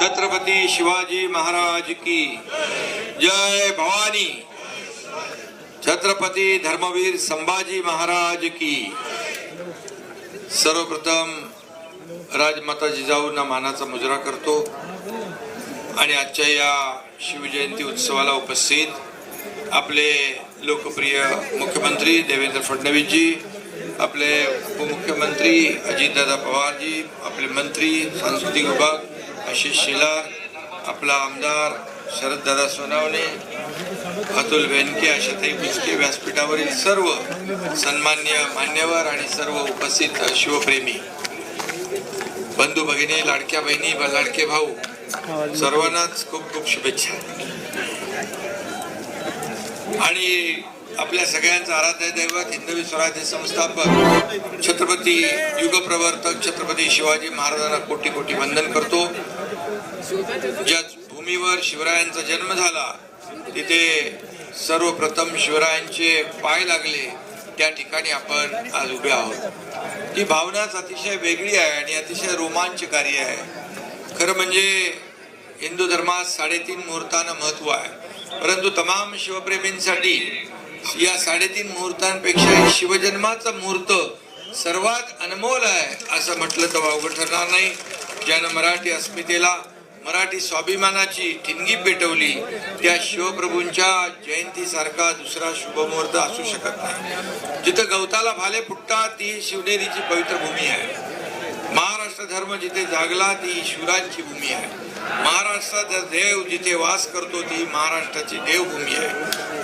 छत्रपती शिवाजी महाराज की जय भवानी। छत्रपती धर्मवीर संभाजी महाराज की। सर्वप्रथम राजमाता जिजाऊंना मानाचा मुजरा करतो आणि आजच्या या शिवजयंती उत्सवाला उपस्थित आपले लोकप्रिय मुख्यमंत्री देवेंद्र फडणवीसजी आपले उपमुख्यमंत्री अजितदादा पवारजी आपले मंत्री सांस्कृतिक विभाग आशिष शिला आपला आमदार शरददादा सोनावणे अतुल बेनके आशाताई बुचके व्यासपीठावरील सर्व सन्मान्य मान्यवर आणि सर्व उपस्थित शिवप्रेमी. बंधू भगिनी लाडक्या बहिणी व लाडके भाऊ सर्वांनाच खूप खूप शुभेच्छा. आणि आपल्या सगळ्यांचा आराध्य दैवत हिंदवी स्वराज्य संस्थापक छत्रपती युगप्रवर्तक छत्रपती शिवाजी महाराजांना कोटी कोटी वंदन करतो. ज्या भूमीवर शिवरायांचा जन्म झाला तिथे सर्वप्रथम शिवरायांचे पाय लागले. त्या ठिकाणी आपण आज उभे आहोत. ती भावनाच अतिशय वेगळी आहे आणि अतिशय रोमांचकारी आहे. खरं म्हणजे हिंदू धर्मात साडेतीन मुहूर्तानं महत्त्व आहे. परंतु तमाम शिवप्रेमींसाठी या साडेतीन मुहूर्तांपेक्षा शिवजन्माचा मुहूर्त सर्वात अनमोल आहे असं म्हटलं तर अवघड ठरणार नाही. ज्यानं मराठी अस्मितेला मराठी स्वाभिमानाची ठिणगी पेटवली. त्या शिवप्रभूंच्या जयंतीसारखा दुसरा शुभमुहूर्त असू शकत नाही. जिथं गवताला भाले फुटतात ती शिवनेरीची पवित्र भूमी आहे. महाराष्ट्र धर्म जिथे जागला ती शिवराजची भूमी आहे. महाराष्ट्राचा देव जिथे वास करतो ती महाराष्ट्राची देवभूमी आहे.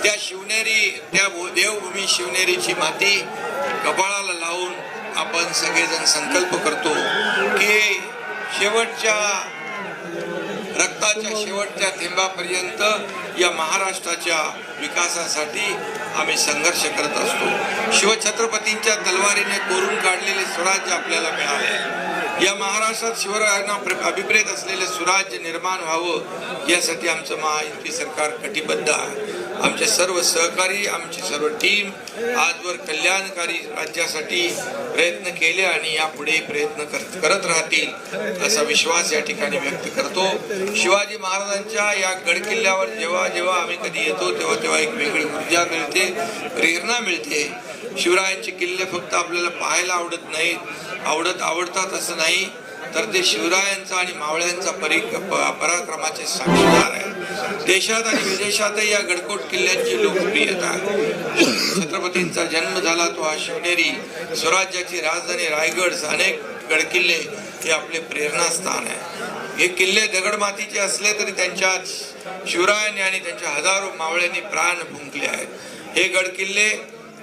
त्या शिवनेरी त्या देवभूमी शिवनेरीची माती कपाळाला लावून आपण सगळेजण संकल्प करतो की शेवटच्या रक्ताच्या शेवटच्या थेंबापर्यंत या महाराष्ट्राच्या विकासासाठी आम्ही संघर्ष करत असतो. शिवछत्रपतींच्या तलवारीने कोरून काढलेले स्वराज्य आपल्याला मिळाले. या महाराष्ट्रात शिवरायांना अभिप्रेत असलेले स्वराज्य निर्माण व्हावं यासाठी आमचं महायुती सरकार कटिबद्ध आहे. आमचे सर्व सहकारी आमची सर्व टीम आजवर कल्याणकारी राज्यासाठी प्रयत्न केले आणि यापुढे प्रयत्न करत राहतील असा विश्वास या ठिकाणी व्यक्त करतो. शिवाजी महाराजांच्या या गडकिल्ल्यावर जेव्हा जेव्हा आम्ही कधी येतो तेव्हा तेव्हा एक वेगळी ऊर्जा मिळते प्रेरणा मिळते. शिवरायांचे किल्ले फक्त आपल्याला पाहायला आवडत नाहीत आवडत आवडतात असं नाही तर ते शिवरायांचा आणि मावळ्यांचा परि प- पराक्रमाचे साक्षीदार आहे देशात आणि विदेशातही या गडकोट किल्ल्यांची लोकप्रियता छत्रपतींचा जन्म झाला तो हा शिवनेरी स्वराज्याची राजधानी रायगड अनेक गडकिल्ले हे आपले प्रेरणास्थान आहे. हे किल्ले दगडमातीचे असले तरी त्यांच्यात शिवरायांनी आणि त्यांच्या हजारो मावळ्यांनी प्राण फुंकले आहेत. हे गडकिल्ले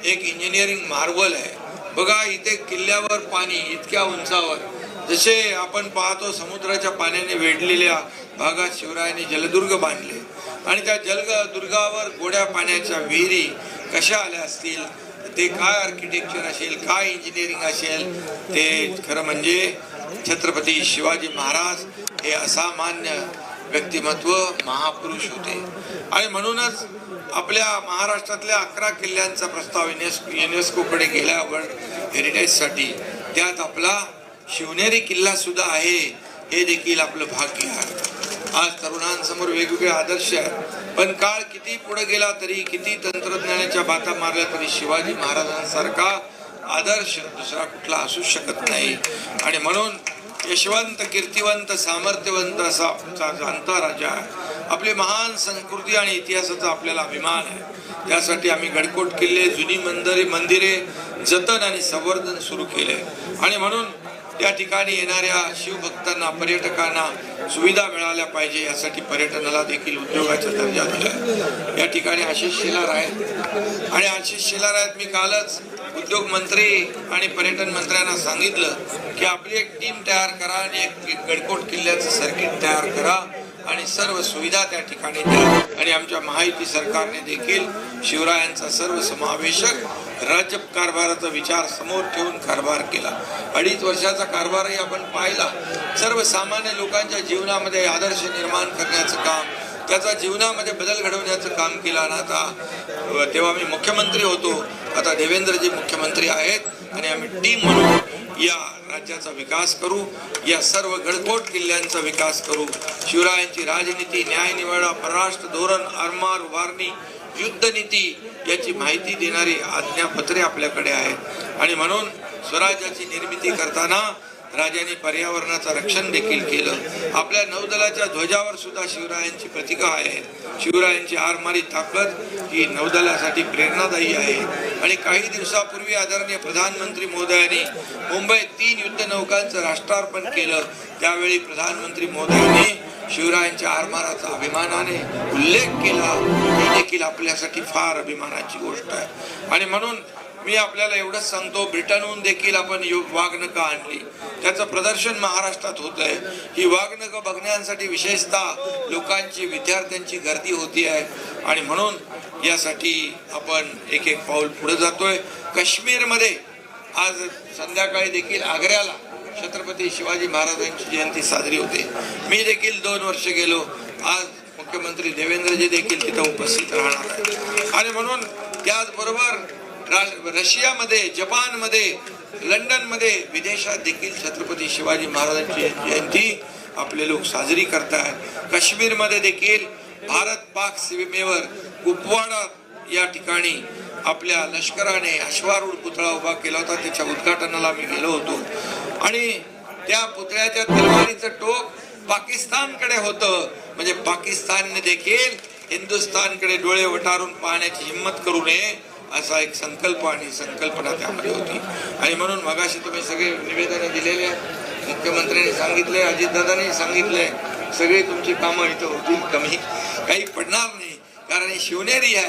एक इंजिनिअरिंग मार्वल आहे. बघा इथे किल्ल्यावर पाणी इतक्या उंचावर जसे आपण पाहतो समुद्राच्या पाण्याने वेढलेल्या भागात शिवरायाने जलदुर्ग बांधले. आणि त्या जलदुर्गावर गोड्या पाण्याच्या विहिरी कशा आल्या असतील? ते काय आर्किटेक्चर असेल? काय इंजिनिअरिंग असेल? ते खरं म्हणजे छत्रपती शिवाजी महाराज हे असामान्य व्यक्तिमत्व महापुरुष होते. आणि म्हणूनच आपल्या महाराष्ट्रातल्या अकरा किल्ल्यांचा प्रस्ताव युनेस्को युनेस्कोकडे गेल्यावर हेरिटेजसाठी त्यात आपला शिवनेरी किल्ला सुद्धा आहे हे देखील आपलं भाग्य आहे. आज तरुणांसमोर वेगवेगळे आदर्श आहेत. पण काळ किती पुढे गेला तरी किती तंत्रज्ञानाच्या बाता मारल्या तरी शिवाजी महाराजांसारखा आदर्श दुसरा कुठला असू शकत नाही. आणि म्हणून यशवंत कीर्तिवंत सामर्थ्यवंत असा आमचा जाणता राजा आहे. आपली महान संस्कृती आणि इतिहासाचा आपल्याला अभिमान आहे. त्यासाठी आम्ही गडकोट किल्ले जुनी मंदिरे मंदिरे जतन आणि संवर्धन सुरू केले. आणि म्हणून त्या ठिकाणी येणाऱ्या शिवभक्तांना पर्यटकांना सुविधा मिळाल्या पाहिजे यासाठी पर्यटनाला देखील उद्योगाचा दर्जा दिला या ठिकाणी आशिष शेलार आहेत. आणि आशिष शेलार आहेत मी कालच उद्योग मंत्री आणि पर्यटन मंत्र्यांना सांगितलं की आपली एक टीम तयार करा आणि एक गडकोट किल्ल्याचं सर्किट तयार करा आणि सर्व सुविधा त्या ठिकाणी द्या. आणि आमच्या महायुती सरकारने देखील शिवरायांचा सर्व समावेशक राज्य कारभाराचा विचार समोर ठेवून कारभार केला. अडीच वर्षाचा कारभारही आपण पाहिला. सर्वसामान्य लोकांच्या जीवनामध्ये आदर्श निर्माण करण्याचं काम त्याचा जीवनामध्ये बदल घडवण्याचं काम केलं. आणि आता तेव्हा मी मुख्यमंत्री होतो. आता देवेंद्रजी मुख्यमंत्री आहेत. आणि आम्ही टीम म्हणून या राज्याचा विकास करू. या सर्व गडकोट किल्ल्यांचा विकास करू. शिवरायांची राजनीती न्यायनिवाडा परराष्ट्र धोरण आरमार उभारणी युद्धनीती याची माहिती देणारी आज्ञापत्रे आपल्याकडे आहेत. आणि म्हणून स्वराज्याची निर्मिती करताना राजाने पर्यावरणाचं रक्षण देखील केलं. आपल्या नौदलाच्या ध्वजावर सुद्धा शिवरायांची प्रतिका आहेत शिवरायांची आरमारी ताकद ही नौदलासाठी प्रेरणादायी आहे. आणि काही दिवसापूर्वी आदरणीय प्रधानमंत्री मोदयांनी मुंबईत तीन युद्ध नौकांचं राष्ट्रार्पण केलं. त्यावेळी प्रधानमंत्री मोदयांनी शिवरायांच्या आरमाराचा अभिमानाने उल्लेख केला ही देखील आपल्यासाठी फार अभिमानाची गोष्ट आहे. आणि म्हणून मी आपल्याला एवढंच सांगतो ब्रिटनहून देखील आपण यु- वाघनखं आणली. त्याचं प्रदर्शन महाराष्ट्रात होत आहे ही वाघनखं बघण्यासाठी विशेषतः लोकांची विद्यार्थ्यांची गर्दी होती आहे. आणि म्हणून यासाठी आपण एक एक पाऊल पुढे जातोय. काश्मीरमध्ये आज संध्याकाळी देखील आग्र्याला छत्रपती शिवाजी महाराजांची जयंती साजरी होते. मी देखील दोन वर्ष गेलो. आज मुख्यमंत्री देवेंद्रजी देखील तिथं उपस्थित राहणार आहे आणि म्हणून त्याचबरोबर रा- रशियामध्ये जपानमध्ये लंडनमध्ये विदेशात देखील छत्रपती शिवाजी महाराजांची जयंती आपले लोक साजरी करतात काश्मीरमध्ये देखील भारत पाक सीमेवर कुपवाडा या ठिकाणी आपल्या लष्कराने अश्वारूढ पुतळा उभा केला होता. त्याच्या उद्घाटनाला मी गेलो होतो. आणि त्या पुतळ्याच्या तलवारीचं टोक पाकिस्तानकडे होतं. म्हणजे पाकिस्तानने देखील हिंदुस्थानकडे डोळे वटारून पाहण्याची हिंमत करू नये असा एक संकल्प आणि संकल्पना त्यामध्ये होती. आणि म्हणून मगाशी तुम्ही सगळे निवेदन दिलेले आहेत मुख्यमंत्र्यांनी सांगितले अजितदादांनी सांगितले सगळी तुमची कामं इथं होतील कमी. काही पडणार नाही कारण ही शिवनेरी आहे.